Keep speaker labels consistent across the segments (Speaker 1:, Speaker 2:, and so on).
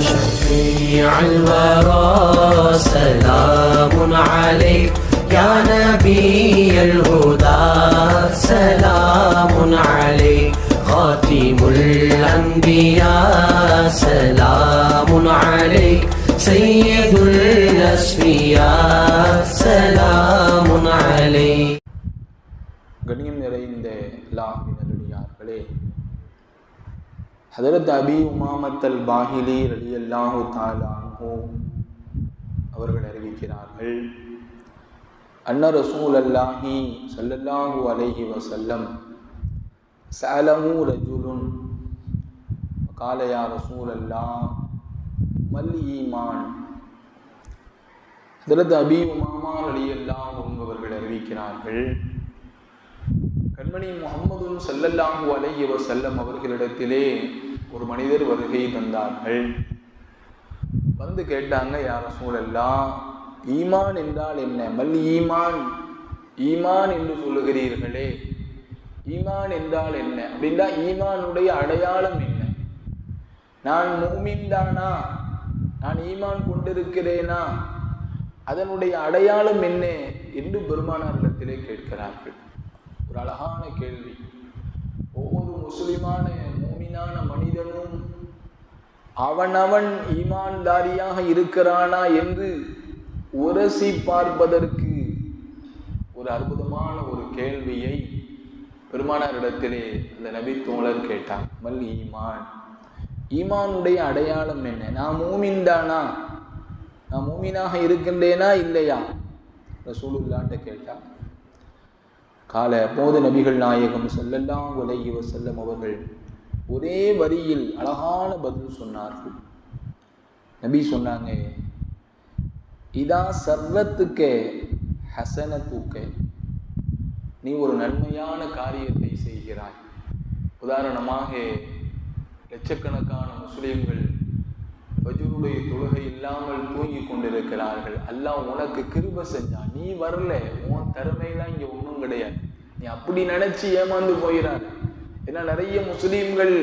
Speaker 1: شفيع الورى سلام عليك يا نبي الهدى سلام عليك خاتم الأنبياء سلام عليك سيد الأسفياء سلام عليك
Speaker 2: கண்ணியம் நிறைந்த அல்லாஹின் நல்லடியார்களே ஹதரத் அபி உமாமத்தல் பாஹிலி ரலி அல்லாஹு தாலாஹூ அவர்கள் அறிவிக்கிறார்கள் அன்ன ரசூல் அல்லாஹி சல்லல்லாஹு அலைஹி வசல்லம் சலமு ரஜுலுன் காலையா ரசூல் அல்லாஹ் மல் ஈமான். ஹதரத் அபி உமாமா ரலி அல்லாஹ் அவர்கள் அறிவிக்கிறார்கள் கண்மணி முகமது சல்லல்லாஹு அலைஹி செல்லம் அவர்களிடத்திலே ஒரு மனிதர் வருகை தந்தார்கள். வந்து கேட்டாங்க யார சூழல்லாம் ஈமான் என்றால் என்ன? மல் ஈமான்? ஈமான் என்று சொல்லுகிறீர்களே. ஈமான் என்றால் என்ன? அப்படின்னா ஈமானுடைய அடையாளம் என்ன? நான் மூமின் தானா? நான் ஈமான் கொண்டிருக்கிறேனா? அதனுடைய அடையாளம் என்ன? என்று பெருமானாரிடத்திலே கேட்கிறார்கள். ஒரு அழகான கேள்வி. ஒவ்வொரு முஸ்லிமான மூமினான மனிதனும் அவனவன் ஈமான்தாரியாக இருக்கிறானா என்று உரசி பார்ப்பதற்கு ஒரு அற்புதமான ஒரு கேள்வியை பெருமானாரிடத்திலே அந்த நபி தோழர் கேட்டான் மல் ஈமான்? ஈமானுடைய அடையாளம் என்ன? நான் மூமின் தானா? நான் மூமினாக இருக்கின்றேனா இல்லையா? ரசூலுல்லாட்ட கேட்டான் கால போது நபிகள் நாயகம் சொல்லல்லாம் உலகி செல்லும் அவர்கள் ஒரே வரியில் அழகான பதில் சொன்னார்கள். நபி சொன்னாங்க இதா ஹசன தூக்க நீ ஒரு நன்மையான காரியத்தை செய்கிறாய். உதாரணமாக லட்சக்கணக்கான முஸ்லீம்கள் பஜுருடைய தொழுகை இல்லாமல் தூங்கி கொண்டிருக்கிறார்கள். அல்லாஹ் உனக்கு கிருப செஞ்சான் நீ வரல உன் திறமையெல்லாம் இங்க ஒன்றும் கிடையாது. நீ அப்படி நினைச்சு ஏமாந்து போயிறாரு ஏன்னா நிறைய முஸ்லீம்கள்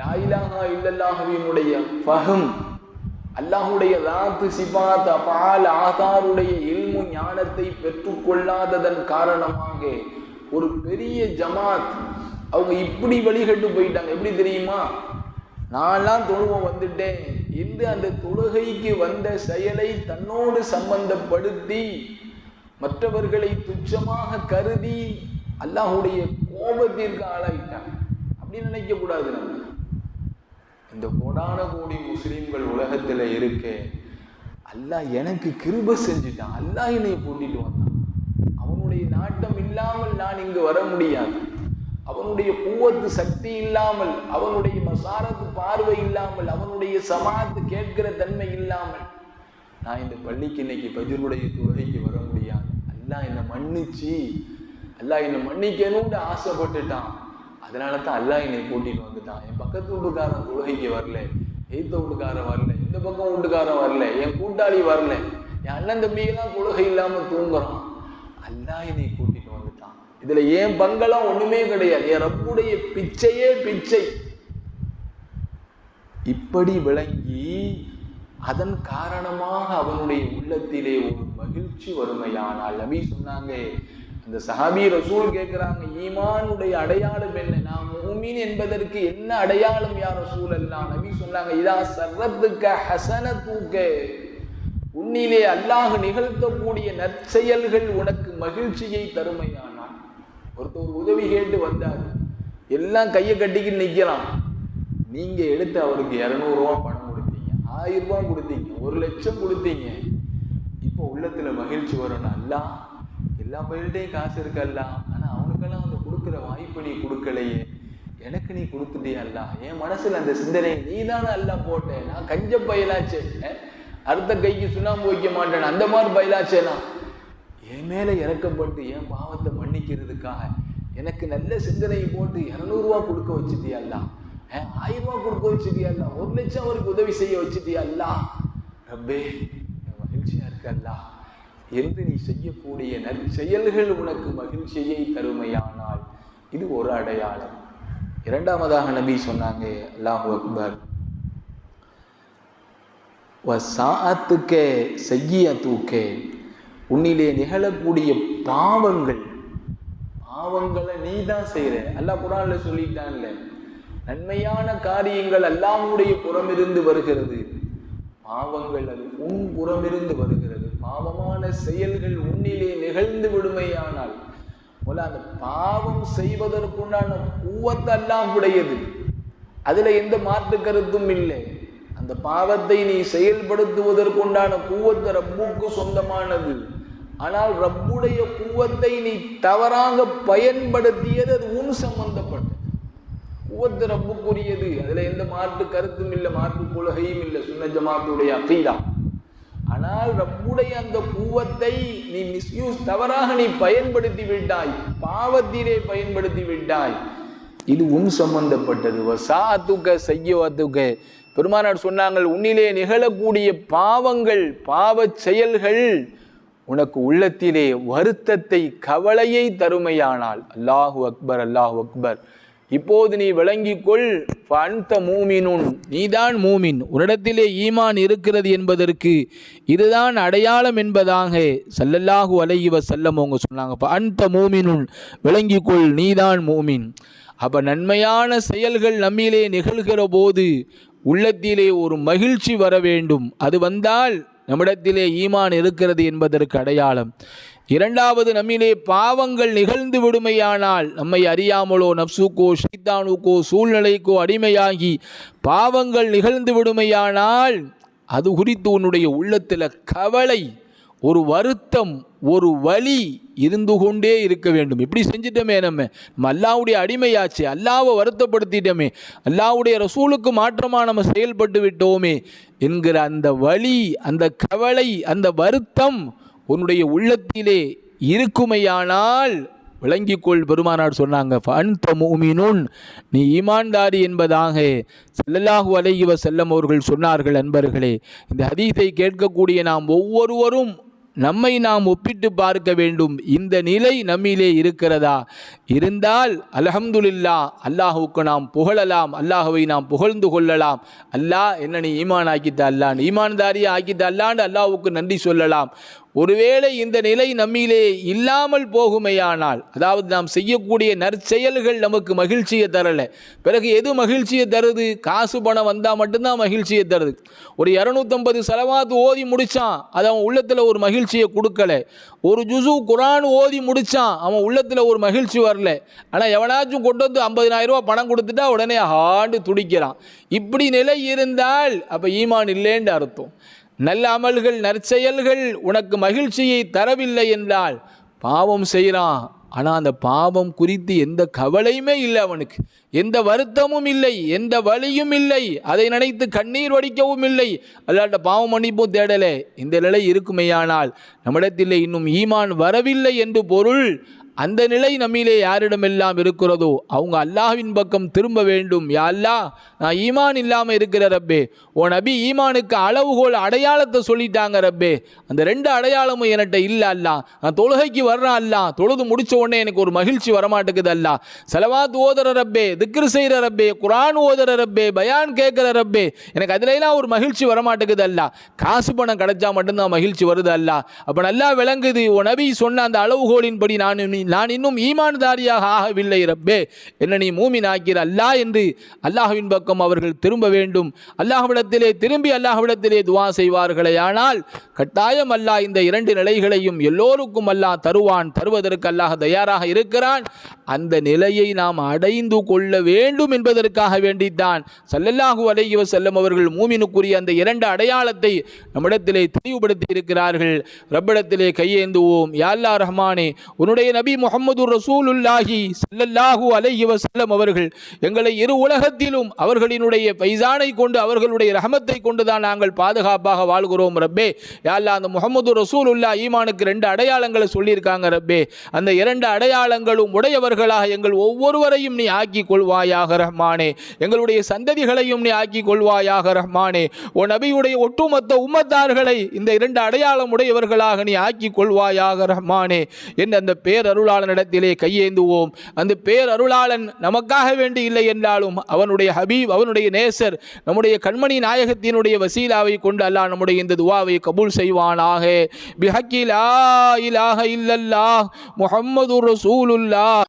Speaker 2: லாயிலாகா இல்லல்லாஹவினுடைய ஃபஹம் அல்லாஹுடைய ராத்து சிபாத் அபால் ஆதாருடைய இல்மு ஞானத்தை பெற்றுக்கொள்ளாததன் காரணமாக ஒரு பெரிய ஜமாத் அவங்க இப்படி வழிகட்டு போயிட்டாங்க. எப்படி தெரியுமா? நான்லாம் தொழுவம் வந்துட்டேன். என்று அந்த தொழுகைக்கு வந்த செயலை தன்னோடு சம்பந்தப்படுத்தி மற்றவர்களை துச்சமாக கருதி அல்லாஹுடைய கோபத்திற்கு ஆளாயிட்டாங்க அப்படி நினைக்க கூடாது நம்ம. இந்த கோடான கோடி முஸ்லீம்கள் உலகத்துல இருக்க அல்லாஹ் எனக்கு கிருப செஞ்சுட்டான். அல்லாஹ் என்னை கூட்டிட்டு வந்தான். அவனுடைய நாட்டம் இல்லாமல் நான் இங்கு வர முடியாது. அவனுடைய பூவத்து சக்தி இல்லாமல் அவனுடைய மசாரத்து பார்வை இல்லாமல் அவனுடைய சமாத்து கேட்கிற தன்மை இல்லாமல் நான் இந்த பள்ளிக்கு இன்னைக்கு பஜருடைய தொழுகைக்கு வர முடியும் அல்லா என்னை மன்னிச்சு அல்லாஹ் என்னை மன்னிக்கணும்னு ஆசைப்பட்டுட்டான். அதனால தான் அல்லாஹ் என்னை கூட்டிட்டு வந்துட்டான். என் பக்கத்து வீட்டுக்காரன் தொழுகைக்கு வரல எய்த்த வீட்டுக்காரன் வரல இந்த பக்கம் வீட்டுக்காரன் வரல என் கூட்டாளி வரல. என் அண்ணன் தம்பியெல்லாம் தொழுகை இல்லாம தூங்குறான். அல்லாஹ் என்னை கூட்டிட்டு வந்துட்டான். இதுல ஏன் பங்கெல்லாம் ஒண்ணுமே கிடையாது. என் ரப்புடைய பிச்சையே பிச்சை. இப்படி விளங்கி அதன் காரணமாக அவனுடைய உள்ளத்திலே ஒரு மகிழ்ச்சி வருமையானால் நபி சொன்னாங்க அந்த சஹாபி ரசூல் கேட்கிறாங்க ஈமானுடைய அடையாளம் என்ன? நான் மூமின் என்பதற்கு என்ன அடையாளம் யார் ரசூல் எல்லாம் நபி சொன்னாங்க இதா சர்வத்துக்க ஹசன தூக்க உன்னிலே அல்லாஹ் நிகழ்த்தக்கூடிய நற்செயல்கள் உனக்கு மகிழ்ச்சியை தருமையானான் ஒருத்தர் உதவி கேட்டு வந்தார் எல்லாம் கையை கட்டிக்கிட்டு நிற்கிறான் நீங்க எடுத்து அவருக்கு இரநூறுவா பணம் ஆயிரம் ரூபாய் கொடுத்தீங்க ஒரு லட்சம் கொடுத்தீங்க. இப்போ உள்ளத்துல மகிழ்ச்சி வரணும் அல்லா. எல்லா பயில்கிட்டையும் காசு இருக்கல்ல ஆனா அவனுக்கெல்லாம் அந்த கொடுக்குற வாய்ப்பு நீ கொடுக்கலையே. எனக்கு நீ கொடுத்துட்டியா அல்ல. என் மனசுல அந்த சிந்தனை நீ தானே அல்ல போட்டேன். நான் கஞ்ச பயிலாச்சே. அடுத்த கைக்கு சுண்ணாம்பு வைக்க மாட்டேன். அந்த மாதிரி பயிலாச்சேனா என் மேல இறக்கப்பட்டு என் பாவத்தை மன்னிக்கிறதுக்காக எனக்கு நல்ல சிந்தனை போட்டு இரநூறுவா கொடுக்க வச்சுட்டியா ஆயிரம் ரூபாய் கொடுக்க வச்சுட்டியா அல்ல ஒரு லட்சம் அவருக்கு உதவி செய்ய வச்சுட்டியா அல்ல ரப்பே மகிழ்ச்சியா இருக்கல்ல என்று நீ செய்யக்கூடிய நற்செயல்கள் உனக்கு மகிழ்ச்சியை தருமையானால் இது ஒரு அடையாளம் இரண்டாவதாக நபி சொன்னாங்க அல்லாஹு அக்பர் சாத்துக்கே செய்ய தூக்கே உன்னிலே நிகழக்கூடிய பாவங்கள் பாவங்களை நீ தான் செய்கிற அல்லாஹ் குரான்ல சொல்லிட்டான்ல நன்மையான காரியங்கள் அல்லாஹ்வுடைய புறமிருந்து வருகிறது. பாவங்கள் அது உன் புறமிருந்து வருகிறது. பாவமான செயல்கள் உன்னிலே நிகழ்ந்து விடுமையானால் போல அந்த பாவம் செய்வதற்குண்டான கூவத்தை அல்லாம் உடையது அதுல எந்த மாற்று கருத்தும் இல்லை. அந்த பாவத்தை நீ செயல்படுத்துவதற்குண்டான கூவத்தை ரப்புக்கு சொந்தமானது. ஆனால் ரப்புடைய கூவத்தை நீ தவறாக பயன்படுத்தியது அது உன் சம்பந்தப்பட்டது ஒவ்வொரு ரப்புக்குரியது. அதுல எந்த மாற்று கருத்தும் இல்லை மாற்று கொள்கையும் இல்லை சுன்ன ஜமாத்துடைய அகீதா. ஆனால் ரப்புடைய அந்த கூவத்தை நீ மிஸ்யூஸ் தவறாக நீ பயன்படுத்தி விட்டாய். பாவத்திலே பயன்படுத்தி விட்டாய். இது உன் சம்பந்தப்பட்டது. வசாத்துக்க செய்யவத்துக்க பெருமானார் சொன்னாங்கள் உன்னிலே நிகழக்கூடிய பாவங்கள் பாவச் செயல்கள் உனக்கு உள்ளத்திலே வருத்தத்தை கவலையை தருமையானால். அல்லாஹு அக்பர் அல்லாஹு அக்பர். இப்போது நீ விளங்கிக்கொள். அந்த மூமினுன். நீதான் மூமின். உன்னிடத்திலே ஈமான் இருக்கிறது என்பதற்கு இதுதான் அடையாளம் என்பதாக சல்லல்லாஹு அலைஹி செல்லம் அவங்க சொன்னாங்க. அந்த மூமினுன். விளங்கிக்கொள். நீதான் மூமின். அப்போ நன்மையான செயல்கள் நம்மிலே நிகழ்கிற போது உள்ளத்திலே ஒரு மகிழ்ச்சி வர வேண்டும். அது வந்தால் நம்மிடத்திலே ஈமான் இருக்கிறது என்பதற்கு அடையாளம். இரண்டாவது நம்மிலே பாவங்கள் நிகழ்ந்து விடுமையானால் நம்மை அறியாமலோ நப்சுக்கோ ஷைத்தானுக்கோ சூழ்நிலைக்கோ அடிமையாகி பாவங்கள் நிகழ்ந்து விடுமையானால் அது குறித்து உன்னுடைய உள்ளத்தில் கவலை ஒரு வருத்தம் ஒரு வலி இருந்து கொண்டே இருக்க வேண்டும். இப்படி செஞ்சிட்டோமே நம்ம. நம்ம அல்லாவுடைய அடிமையாச்சு. அல்லாவை வருத்தப்படுத்திட்டோமே. அல்லாவுடைய ரசூலுக்கு மாற்றமாக நம்ம செயல்பட்டு விட்டோமே என்கிற அந்த வலி அந்த கவலை அந்த வருத்தம் உன்னுடைய உள்ளத்திலே இருக்குமையானால் விளங்கிக்கொள் பெருமானார் சொன்னாங்க. ஃபஅன்த மூமினுன் நீ ஈமான்தாரி என்பதாக செல்லலாகு அலைகிவ செல்லம் அவர்கள் சொன்னார்கள் அன்பர்களே. இந்த ஹதீஸை கேட்கக்கூடிய நாம் ஒவ்வொருவரும் நம்மை நாம் ஒப்பிட்டு பார்க்க வேண்டும். இந்த நிலை நம்மிலே இருக்கிறதா? இருந்தால் அலஹம்துல்லா அல்லாஹுவுக்கு நாம் புகழலாம் அல்லாஹுவை நாம் புகழ்ந்து கொள்ளலாம். அல்லாஹ் என்ன நீ ஈமான் ஆக்கித்த அல்லான் ஈமான்தாரியை ஆக்கித்த அல்லான்னு அல்லாஹுக்கு நன்றி சொல்லலாம். ஒருவேளை இந்த நிலை நம்மிலே இல்லாமல் போகுமையானால் அதாவது நாம் செய்யக்கூடிய நற்செயல்கள் நமக்கு மகிழ்ச்சியை தரலை. பிறகு எது மகிழ்ச்சியை தருது? காசு பணம் வந்தால் மட்டும்தான் மகிழ்ச்சியை தருது. ஒரு இரநூத்தம்பது செலவாத்து ஓதி முடித்தான் அது அவன் உள்ளத்தில் ஒரு மகிழ்ச்சியை கொடுக்கல. ஒரு ஜுசு குரான் ஓதி முடித்தான் அவன் உள்ளத்தில் ஒரு மகிழ்ச்சி வரல. ஆனால் எவனாச்சும் கொண்டு வந்து 50000 பணம் கொடுத்துட்டா உடனே ஆண்டு துடிக்கிறான். இப்படி நிலை இருந்தால் அப்போ ஈமான் இல்லைன்னு அர்த்தம். நல்ல அமல்கள் நற்செயல்கள் உனக்கு மகிழ்ச்சியை தரவில்லை என்றால் பாவம் செய்கிறான் ஆனால் அந்த பாவம் குறித்து எந்த கவலையுமே இல்லை அவனுக்கு. எந்த வருத்தமும் இல்லை எந்த வலியும் இல்லை. அதை நினைத்து கண்ணீர் வடிக்கவும் இல்லை. அல்லாட்ட பாவம் மன்னிப்பும் தேடலே. இந்த நிலை இருக்குமேயானால் நம்மிடத்தில் இன்னும் ஈமான் வரவில்லை என்று பொருள் அந்த நிலை நம்மிலே யாரிடமெல்லாம் இருக்கிறதோ அவங்க அல்லாஹ்வின் பக்கம் திரும்ப வேண்டும். யா அல்லா நான் ஈமான் இல்லாமல் இருக்கிற ரப்பே உன் நபி ஈமானுக்கு அளவுகோல் அடையாளத்தை சொல்லிட்டாங்க ரப்பே. அந்த ரெண்டு அடையாளமும் என்கிட்ட இல்லை அல்லா. நான் தொழுகைக்கு வர்றேன் அல்லா. தொழுது முடிச்ச உடனே எனக்கு ஒரு மகிழ்ச்சி வரமாட்டேங்குது அல்லா. செலவாத் ஓதுற ரப்பே திக்ரு செய்கிற ரப்பே குரான் ஓதுற ரப்பே பயான் கேட்குற ரப்பே எனக்கு அதுலலாம் ஒரு மகிழ்ச்சி வரமாட்டேங்குது அல்லா. காசு பணம் கிடைச்சா மட்டும்தான் மகிழ்ச்சி வருது அல்லா. அப்போ நல்லா விளங்குது உன் நபி சொன்ன அந்த அளவுகோலின்படி நான் நான் இன்னும் ஈமான்தாரியாக ஆகவில்லை ரப்பே. என்ன நீ மூமின் ஆக்கிற அல்லாஹ் என்று அல்லாஹுவின் பக்கம் அவர்கள் திரும்ப வேண்டும். அல்லாஹ்விடத்திலே திரும்பி அல்லாஹ்விடத்திலே துவா செய்வார்களே. ஆனால் கட்டாயம் அல்லாஹ் இந்த இரண்டு நிலைகளையும் எல்லோருக்கும் அல்லாஹ் தருவான் தருவதற்கு அல்லாஹ் தயாராக இருக்கிறான். அந்த நிலையை நாம் அடைந்து கொள்ள வேண்டும் என்பதற்காக வேண்டித்தான். சல்லல்லாஹு அலைஹி செல்லும் அவர்கள் மூமினுக்குரிய அந்த இரண்டு அடையாளத்தை நம்மிடத்திலே தெளிவுபடுத்தி இருக்கிறார்கள். ரப்பிடத்திலே கையேந்துவோம். யா அல்லாஹ் ரஹ்மானே உன்னுடைய நபி முகமது ரசூலுல்லாஹி ஸல்லல்லாஹு அலைஹி வசல்லம் அவர்கள் எங்களை இரு உலகத்திலும் அவர்களினுடைய பைசானை கொண்டு அவர்களுடைய ரஹமத்தை கொண்டு தான் நாங்கள் பாதுகாப்பாக வாழ்கிறோம் ரப்பே. யா அந்த முகமது ரசூலுல்லா ஈமானுக்கு ரெண்டு அடையாளங்களை சொல்லியிருக்காங்க ரப்பே. அந்த இரண்டு அடையாளங்களும் உடையவர்களாக எங்கள் ஒவ்வொருவரையும் நீ ஆக்கி கொள்வாயாக ரஹ்மானே. எங்களுடைய சந்ததிகளையும் நீ ஆக்கி கொள்வாயாக ரஹ்மானே. ஓ நபியுடைய ஒட்டுமொத்த உம்மத்தார்களை இந்த இரண்டு அடையாளம் உடையவர்களாக நீ ஆக்கி கொள்வாயாக ரஹ்மானே. என் அந்த பேரர் பேரருளாளனிடத்திலே கையேந்துவோம். அந்த பேரருளாளன் நமக்காக வேண்டி இல்லை என்றாலும் அவனுடைய ஹபீப் அவனுடைய நேசர் நம்முடைய கண்மணி நாயகத்தினுடைய வசீலாவை கொண்டு அல்லாஹ் நம்முடைய இந்த துவாவை கபூல் செய்வானாக. பிஹக்கி லா இலாஹ இல்லல்லாஹ் முஹம்மது ரசூலுல்லாஹ்.